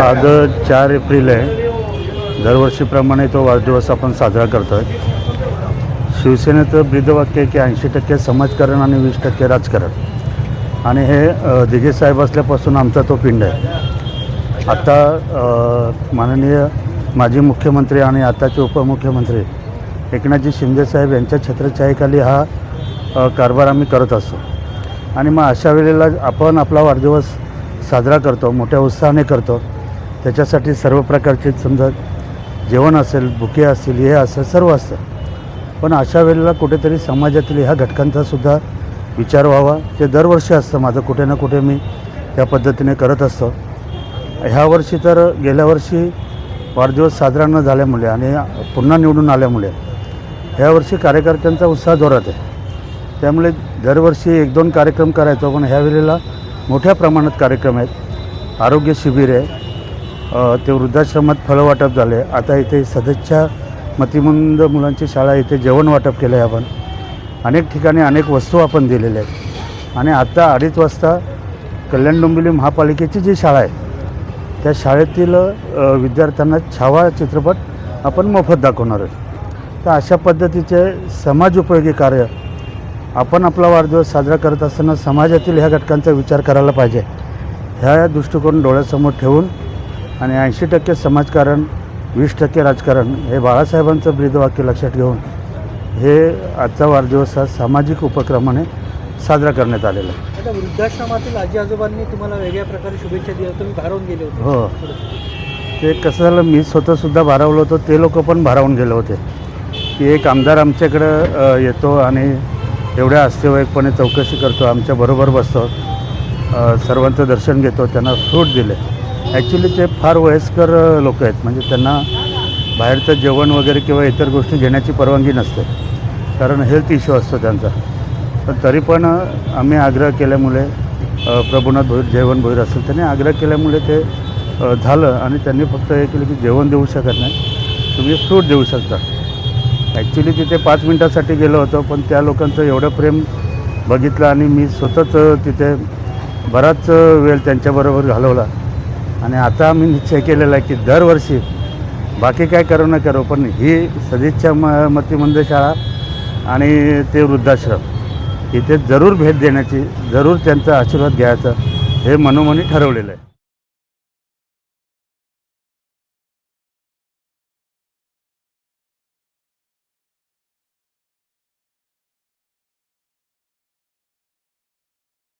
आज चार एप्रिल आहे. दरवर्षीप्रमाणे तो वाढदिवस आपण साजरा करतो आहे शिवसेनेचं ब्रीदवाक्य आहे की ऐंशी टक्के समाजकारण आणि वीस टक्के राजकारण. आणि हे अ, दिघे साहेब असल्यापासून आमचा तो पिंड आहे. आता माननीय माजी मुख्यमंत्री आणि आताचे उपमुख्यमंत्री एकनाथजी शिंदेसाहेब यांच्या छत्रछायेखाली हा कारभार आम्ही करत असतो. आणि मग अशा वेळेला आपण आपला वाढदिवस साजरा करतो मोठ्या उत्साहाने करतो. त्याच्यासाठी सर्व प्रकारचे समजा जेवण असेल बुके असतील हे असेल सर्व असतं. पण अशा वेळेला कुठेतरी समाजातील ह्या घटकांचा सुद्धा विचार व्हावा. ते दरवर्षी असतं. माझं कुठे ना कुठे मी त्या पद्धतीने करत असतो. ह्या वर्षी तर गेल्या वर्षी वाढदिवस साजरा न झाल्यामुळे आणि पुन्हा निवडून आल्यामुळे ह्या वर्षी कार्यकर्त्यांचा उत्साह जोरात आहे. त्यामुळे दरवर्षी एक दोन कार्यक्रम करायचो पण ह्या वेळेला मोठ्या प्रमाणात कार्यक्रम आहेत. आरोग्य शिबिर आहे. ते वृद्धाश्रमात फळं वाटप झाले. आता इथे सदच्छा मतिमंद मुलांची शाळा इथे जेवण वाटप केलं आहे आपण. अनेक ठिकाणी अनेक वस्तू आपण दिलेल्या आहेत. आणि आता अडीच वाजता कल्याण डोंबिवली महापालिकेची जी शाळा आहे त्या शाळेतील विद्यार्थ्यांना छावा चित्रपट आपण मोफत दाखवणार आहोत. तर अशा पद्धतीचे समाज उपयोगी कार्य आपण आपला वाढदिवस साजरा करत असताना समाजातील ह्या घटकांचा विचार करायला पाहिजे. ह्या दृष्टिकोन डोळ्यासमोर ठेवून आणि ऐंशी टक्के समाजकारण वीस टक्के राजकारण हे बाळासाहेबांचं ब्रीदवाक्य लक्षात घेऊन हे आजचा वाढदिवस हा सामाजिक उपक्रमाने साजरा करण्यात आलेला आहे. आता वृद्धाश्रमातील आजी आजोबांनी तुम्हाला वेगळ्या प्रकारे शुभेच्छा दिल्या तुम्ही भारावून गेले होते. हो. ते कसं झालं मी स्वतःसुद्धा भारावलं होतो ते लोक पण भारावून गेले होते. की एक आमदार आमच्याकडं अ, येतो आणि एवढ्या अस्तेवाईकपणे चौकशी करतो आमच्याबरोबर बसतो. अ, सर्वांचं दर्शन घेतो त्यांना फ्रूट दिले. ॲक्च्युली ते फार वयस्कर लोक आहेत. म्हणजे त्यांना बाहेरचं जेवण वगैरे किंवा इतर गोष्टी घेण्याची परवानगी नसते. कारण हेल्थ इश्यू असतो त्यांचा. पण तरी पण आम्ही आग्रह केल्यामुळे प्रभुनाथ भोईर जेवण भोईर असेल त्यांनी आग्रह केल्यामुळे ते झालं आणि त्यांनी फक्त हे केलं की जेवण देऊ शकत नाही. तुम्ही फ्रूट देऊ शकता. ॲक्च्युली तिथे पाच मिनटासाठी गेलो होतो पण त्या लोकांचं एवढं प्रेम बघितलं आणि मी स्वतःच तिथे बराच वेळ त्यांच्याबरोबर घालवला. आणि आता मी निश्चय केलेला आहे की दरवर्षी बाकी काय करू न करू पण ही सदिच्छा म मतिमंद शाळा आणि ते वृद्धाश्रम इथे जरूर भेट देण्याची जरूर त्यांचा आशीर्वाद घ्यायचा हे मनोमनी ठरवलेलं आहे.